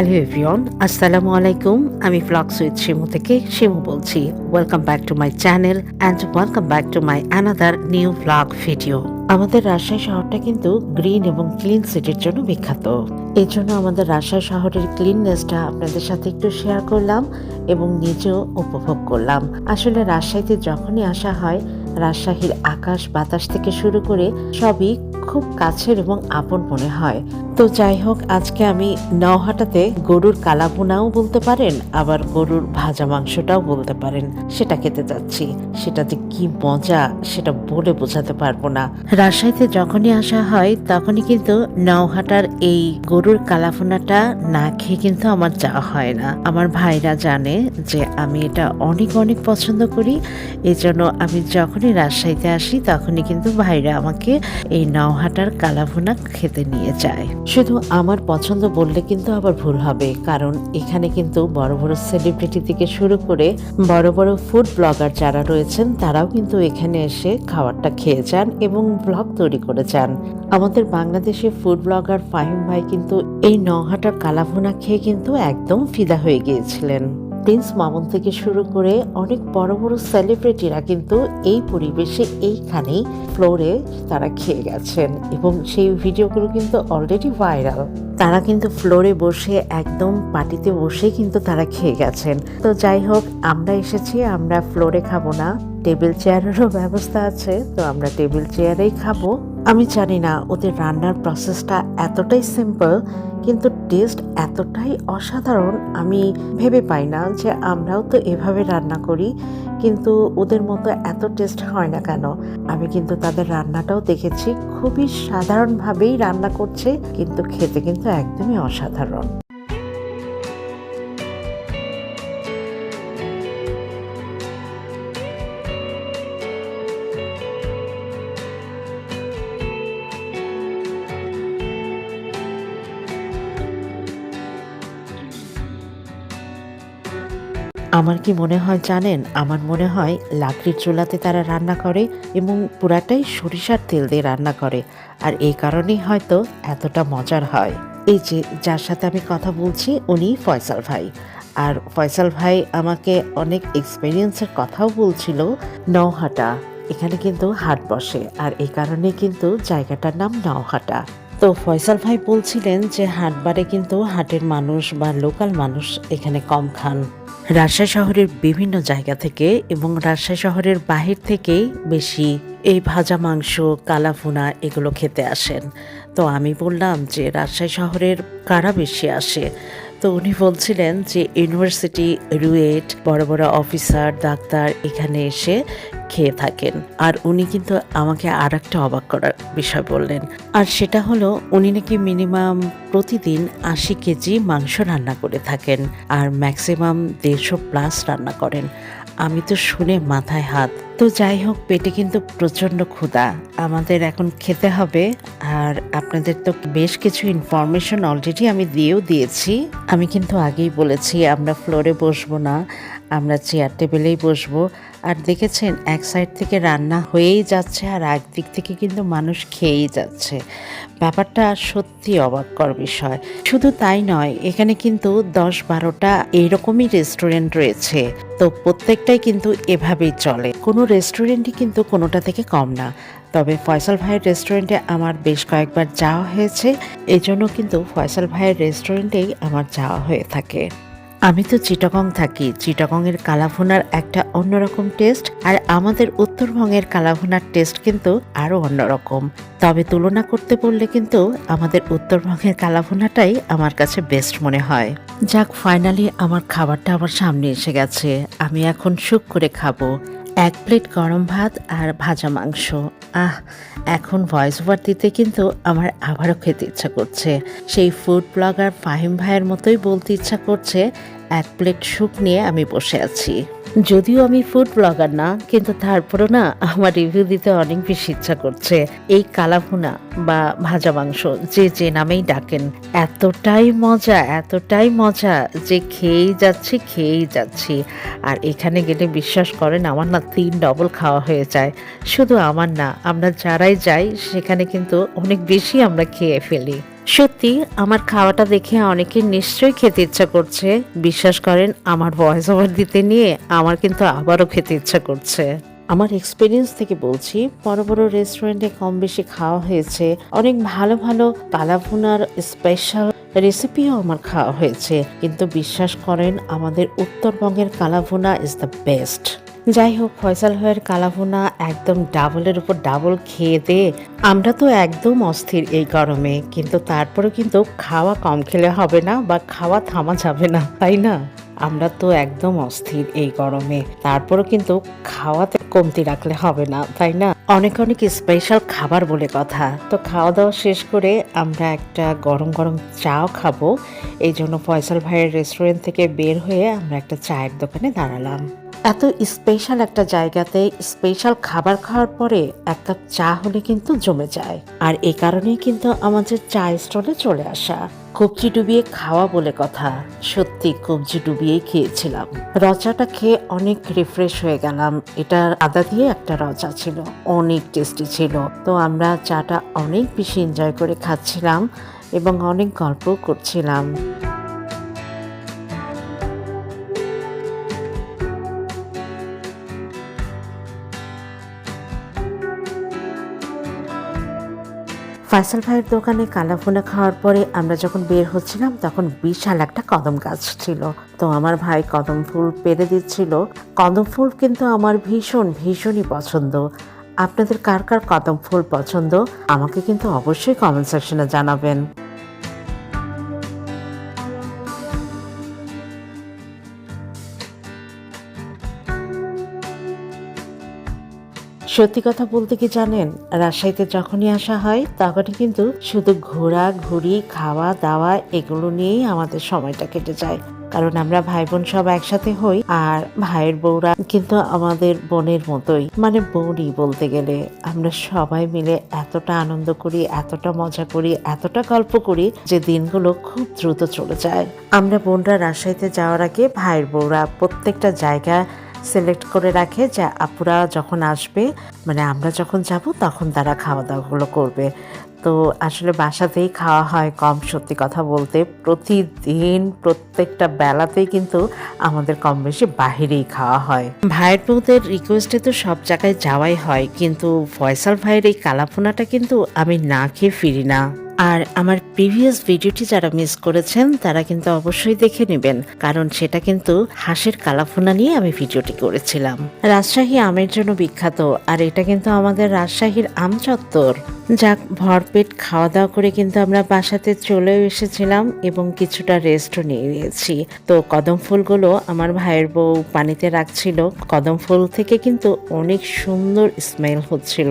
Hello everyone, আসসালামু আলাইকুম। আমি ফ্লক্স উইথ শিমু থেকে শিমু বলছি। Welcome back to my channel and welcome back to my another new blog video আমাদের রাজশাহী শহরটা কিন্তু গ্রিন এবং ক্লিন সিটির জন্য বিখ্যাত। এই জন্য আমাদের রাজশাহী শহরের ক্লিননেসটা আপনাদের সাথে একটু শেয়ার করলাম এবং নিজেও উপভোগ করলাম। আসলে রাজশাহীতে যখনই আসা হয়, রাজশাহীর আকাশ বাতাস থেকে শুরু করে সবই খুব কাছের এবং আপন মনে হয়। তো যাই হোক, আজকে আমি নওহাটাতে গরুর কালাভুনাও বলতে পারেন, আবার গরুর ভাজা মাংসটাও বলতে পারেন। সেটা খেতে যাচ্ছি। সেটা যে কি মজা, সেটা বলে বোঝাতে পারব না। রাজশাহীতে যখনই আসা হয়, তখনই কিন্তু নওহাটার এই গরুর কালাভুনাটা না খেয়ে কিন্তু আমার যাওয়া হয় না। আমার ভাইরা জানে যে আমি এটা অনেক অনেক পছন্দ করি। এই জন্য আমি যখনই রাজশাহীতে আসি, তখনই কিন্তু ভাইরা আমাকে এই নওহাটার কালাভুনা খেতে নিয়ে যায়। শুধু আমার পছন্দ বললে কিন্তু আবার ভুল হবে, কারণ এখানে কিন্তু বড় বড় সেলিব্রিটি থেকে শুরু করে বড় বড় ফুড ব্লগার যারা রয়েছেন, তারাও কিন্তু এখানে এসে খাবারটা খেয়ে যান এবং ব্লগ তৈরি করে যান। আমাদের বাংলাদেশে ফুড ব্লগার ফাহিম ভাই কিন্তু এই নহাটার কালাভুনা খেয়ে কিন্তু একদম ফিদা হয়ে গিয়েছিলেন। প্রিন্স মামুন থেকে শুরু করে অনেক বড় বড় সেলিব্রিটিরা কিন্তু এই পরিবেশে এইখানেই ফ্লোরে তারা খেয়ে গেছেন এবং সেই ভিডিওগুলো কিন্তু অলরেডি ভাইরাল তারা কিন্তু ফ্লোরে বসে একদম পার্টিতে বসে কিন্তু তারা খেয়ে গেছেন। তো যাই হোক, আমরা এসেছি, আমরা ফ্লোরে খাব না। টেবিল চেয়ারেরও ব্যবস্থা আছে, তো আমরা টেবিল চেয়ারেই খাব। আমি জানি না ওদের রান্নার প্রসেসটা এতটাই সিম্পল কিন্তু টেস্ট এতটাই অসাধারণ আমি ভেবে পাই না যে আমরাও তো এভাবে রান্না করি, কিন্তু ওদের মতো এত টেস্ট হয় না কেন? আমি কিন্তু তাদের রান্নাটাও দেখেছি, খুবই সাধারণভাবেই রান্না করছে, কিন্তু খেতে কিন্তু একদমই অসাধারণ। আমার কি মনে হয় জানেন? আমার মনে হয় লাকড়ির চুলাতে তারা রান্না করে এবং পুরাটাই সরিষার তেল দিয়ে রান্না করে। আর এই কারণেই হয়তো এতটা মজার হয়। এই যে, যার সাথে আমি কথা বলছি উনি ফয়সাল ভাই। আর ফয়সাল ভাই আমাকে অনেক এক্সপিরিয়েন্সের কথাও বলছিল নওহাটা। এখানে কিন্তু হাট বসে। আর এই কারণে কিন্তু জায়গাটার নাম নওহাটা। তো ফয়সাল ভাই বলছিলেন যে, হাটবারে কিন্তু হাটের মানুষ বা লোকাল মানুষ এখানে কম খান। রাজশাহী শহরের বিভিন্ন জায়গা থেকে এবং রাজশাহী শহরের বাহির থেকেই বেশি এই ভাজা মাংস, কালাভুনা এগুলো খেতে আসেন। তো আমি বললাম যে, রাজশাহী শহরের কারা বেশি আসে? তো উনি বলছিলেন যে ইউনিভার্সিটি রুয়েট বড় বড় অফিসার, ডাক্তার এখানে এসে খেয়ে থাকেন। আর উনি কিন্তু আমাকে আর একটা অবাক করার বিষয় বললেন। আর সেটা হলো, উনি নাকি মিনিমাম প্রতিদিন আশি কেজি মাংস রান্না করে থাকেন আর ম্যাক্সিমাম দেড়শো প্লাস রান্না করেন। আমি তো শুনে মাথায় হাত। তো যাই হোক, পেটে কিন্তু প্রচণ্ড ক্ষুধা। আমাদের এখন খেতে হবে, আর আপনাদের তো বেশ কিছু ইনফরমেশন অলরেডি আমি দিয়েও দিয়েছি। আমি কিন্তু আগেই বলেছি, আমরা ফ্লোরে বসবো না। আমরা চেয়ার টেবিলেই বসবো। আর দেখেছেন, এক সাইড থেকে রান্না হয়েই যাচ্ছে আর একদিক থেকে কিন্তু মানুষ খেয়েই যাচ্ছে। ব্যাপারটা সত্যি অবাককর বিষয়। শুধু তাই নয়, এখানে কিন্তু দশ বারোটা এইরকমই রেস্টুরেন্ট রয়েছে। তো প্রত্যেকটাই কিন্তু এভাবেই চলে। কোনো রেস্টুরেন্টই কিন্তু কোনোটা থেকে কম না। তবে ফয়সাল ভাইয়ের রেস্টুরেন্টে আমার বেশ কয়েকবার যাওয়া হয়েছে। এই জন্য কিন্তু ফয়সাল ভাইয়ের রেস্টুরেন্টেই আমার যাওয়া হয়ে থাকে। আমি তো চিটাগং থাকি। চিটাগংয়ের কালাভুনার একটা অন্যরকম টেস্ট আর আমাদের উত্তরবঙ্গের কালাভুনার টেস্ট কিন্তু আরও অন্যরকম। তবে তুলনা করতে বললে কিন্তু আমাদের উত্তরবঙ্গের কালাভুনাটাই আমার কাছে বেস্ট মনে হয়। যাক ফাইনালি আমার খাবারটা আমার সামনে এসে গেছে। আমি এখন সুখ করে খাব। এক প্লেট গরম ভাত আর ভাজা মাংস। আহ, এখন ভয়েস ওভার দিতে কিন্তু আমার আবারও খেতে ইচ্ছা করছে। সেই ফুড ব্লগার ফাহিম ভাইয়ের মতোই বলতে ইচ্ছা করছে, এক প্লেট স্যুপ নিয়ে আমি বসে আছি। যদিও আমি ফুড ব্লগার না, কিন্তু তারপরও না আমার রিভিউ দিতে অনেক বেশি ইচ্ছা করছে। এই কালাভুনা বা ভাজা মাংস যে যে নামেই ডাকেন, এতটাই মজা এতটাই মজা যে খেয়েই যাচ্ছি খেয়েই যাচ্ছি। আর এখানে গেলে বিশ্বাস করেন, আমার না তিন ডবল খাওয়া হয়ে যায়। শুধু আমার না, আমরা যারাই যাই, সেখানে কিন্তু অনেক বেশি আমরা খেয়ে ফেলি। সত্যি, আমার খাওয়াটা দেখে অনেকের নিশ্চয়ই খেতে ইচ্ছা করছে। বিশ্বাস করেন, আমার ভয়েস ওভার দিতে নিয়ে আমার কিন্তু আবারও খেতে ইচ্ছা করছে। আমার এক্সপিরিয়েন্স থেকে বলছি, বড় বড় রেস্টুরেন্টে কম বেশি খাওয়া হয়েছে। অনেক ভালো ভালো কালাভুনার স্পেশাল রেসিপিও আমার খাওয়া হয়েছে। কিন্তু বিশ্বাস করেন, আমাদের উত্তরবঙ্গের কালাভুনা ইজ দ্য বেস্ট যাই হোক ফয়সাল ভাইয়ের কালাভুনা একদম ডাবলের উপর ডাবল খেয়ে দে আমরা তো একদম অস্থির এই গরমে, কিন্তু তারপরে কিন্তু খাওয়া কম খেলে হবে না বা খাওয়া থামা যাবে না, তাই না? আমরা তো একদম অস্থির এই গরমে, তারপরও কিন্তু খাওয়াতে কমতি রাখলে হবে না, তাই না? অনেক অনেক স্পেশাল খাবার বলে কথা। তো খাওয়া দাওয়া শেষ করে আমরা একটা গরম গরম চাও খাব, এই জন্য ফয়সাল ভাইয়ের রেস্টুরেন্ট থেকে বের হয়ে আমরা একটা চায়ের দোকানে দাঁড়ালাম। এত স্পেশাল একটা জায়গাতে স্পেশাল খাবার খাওয়ার পরে এক কাপ চা হলে কিন্তু জমে যায়। আর এই কারণেই কিন্তু আমাদের চা স্টলে চলে আসা। কবজি ডুবিয়ে খাওয়া বলে কথা। সত্যি কবজি ডুবিয়েই খেয়েছিলাম। রচাটা খেয়ে অনেক রিফ্রেশ হয়ে গেলাম। এটা আদা দিয়ে একটা রচা ছিল। অনেক টেস্টি ছিল। তো আমরা চাটা অনেক বেশি এনজয় করে খাচ্ছিলাম এবং অনেক গল্পও করছিলাম। ফয়সাল ভাইয়ের দোকানে কালাফুনা খাওয়ার পরে আমরা যখন বের হচ্ছিলাম, তখন বিশাল একটা কদম গাছ ছিল। তো আমার ভাই কদম ফুল পেরে দিচ্ছিল। কদম ফুল কিন্তু আমার ভীষণ, ভীষণই পছন্দ। আপনাদের কার কার কদম ফুল পছন্দ? আমাকে কিন্তু অবশ্যই কমেন্ট সেকশনে জানাবেন। সত্যি কথা বলতে কি জানেন? রাজশাহীতে যখনই আসা হয়, তখনই কিন্তু শুধু ঘোরা ঘুরি খাওয়া দাওয়া এগুলো নিয়েই আমাদের সময়টা কেটে যায়। কারণ আমরা ভাই বোন সব একসাথে হই আর ভাইয়ের বউরা কিন্তু আমাদের বোনের মতোই। মানে বোনই বলতে গেলে। আমরা সবাই মিলে এতটা আনন্দ করি, এতটা মজা করি, এতটা গল্প করি যে দিনগুলো খুব দ্রুত চলে যায়। আমরা বোনরা রাজশাহীতে যাওয়ার আগে ভাইয়ের বউরা প্রত্যেকটা জায়গা সিলেক্ট করে রাখে যে আপুরা যখন আসবে মানে আমরা যখন যাব তখন তারা খাওয়া দাওয়াগুলো করবে। তো আসলে বাসাতেই খাওয়া হয় কম, সত্যি কথা বলতে। প্রতিদিন, প্রত্যেকটা বেলাতেই কিন্তু আমাদের কম বেশি বাহিরেই খাওয়া হয়। ভাইয়ের বউদের রিকোয়েস্টে তো সব জায়গায় যাওয়াই হয়, কিন্তু ফয়সাল ভাইয়ের এই কালাপোনাটা কিন্তু আমি না খেয়ে ফিরি না। আর আমার প্রিভিয়াস ভিডিওটি যারা মিস করেছেন, তারা কিন্তু অবশ্যই দেখে নেবেন, কারণ সেটা কিন্তু হাঁসের কালাফুনা নিয়ে আমি ভিডিওটি করেছিলাম। রাজশাহী আমের জন্য বিখ্যাত, আর এটা কিন্তু আমাদের রাজশাহীর আম চত্বর। যাক ভরপেট খাওয়া দাওয়া করে কিন্তু আমরা বাসাতে চলেও এসেছিলাম এবং কিছুটা রেস্টও নিয়ে নিয়েছি। তো কদম ফুলগুলো আমার ভাইয়ের বউ পানিতে রাখছিল। কদম ফুল থেকে কিন্তু অনেক সুন্দর স্মেল হচ্ছিল।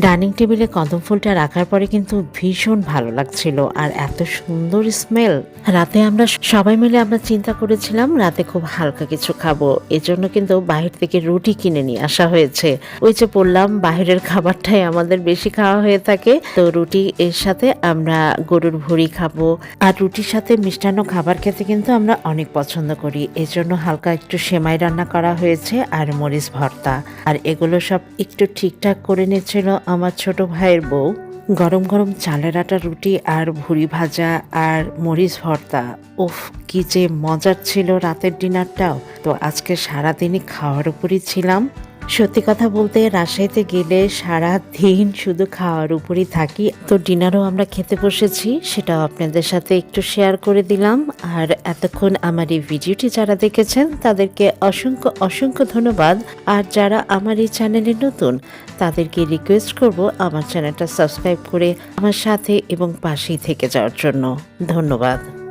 ডাইনিং টেবিলে কদম ফুলটা রাখার পরে কিন্তু ভীষণ ভালো লাগছিল আর এত সুন্দর স্মেল। রাতে আমরা সবাই মিলে আমরা চিন্তা করেছিলাম, রাতে খুব হালকা কিছু খাব। এজন্য কিন্তু বাহির থেকে রুটি কিনে নিয়ে আসা হয়েছে। ওই যে বললাম, বাহিরের খাবারটাই আমাদের বেশি খাওয়া হয়ে থাকে। তো রুটি এর সাথে আমরা গরুর ভুড়ি খাব। আর রুটির সাথে মিষ্টান্ন খাবার খেতে কিন্তু আমরা অনেক পছন্দ করি। এজন্য হালকা একটু সেমাই রান্না করা হয়েছে আর মরিচ ভর্তা। আর এগুলো সব একটু ঠিকঠাক করে নিচ্ছিল আমার ছোট ভাইয়ের বউ, গরম গরম চালের আটা, রুটি আর ভুড়ি ভাজা আর মরিচ ভর্তা। ওফ কি যে মজার ছিল রাতের ডিনারটাও। তো আজকে সারাদিনই খাওয়ার উপরই ছিলাম। সত্যি কথা বলতে রাজশাহীতে গেলে সারা দিন শুধু খাওয়ার উপরই থাকি। তো ডিনারও আমরা খেতে বসেছি, সেটাও আপনাদের সাথে একটু শেয়ার করে দিলাম। আর এতক্ষণ আমার এই ভিডিওটি যারা দেখেছেন, তাদেরকে অসংখ্য অসংখ্য ধন্যবাদ। আর যারা আমার এই চ্যানেলে নতুন, তাদেরকে রিকোয়েস্ট করব আমার চ্যানেলটা সাবস্ক্রাইব করে আমার সাথে এবং পাশেই থেকে যাওয়ার জন্য। ধন্যবাদ।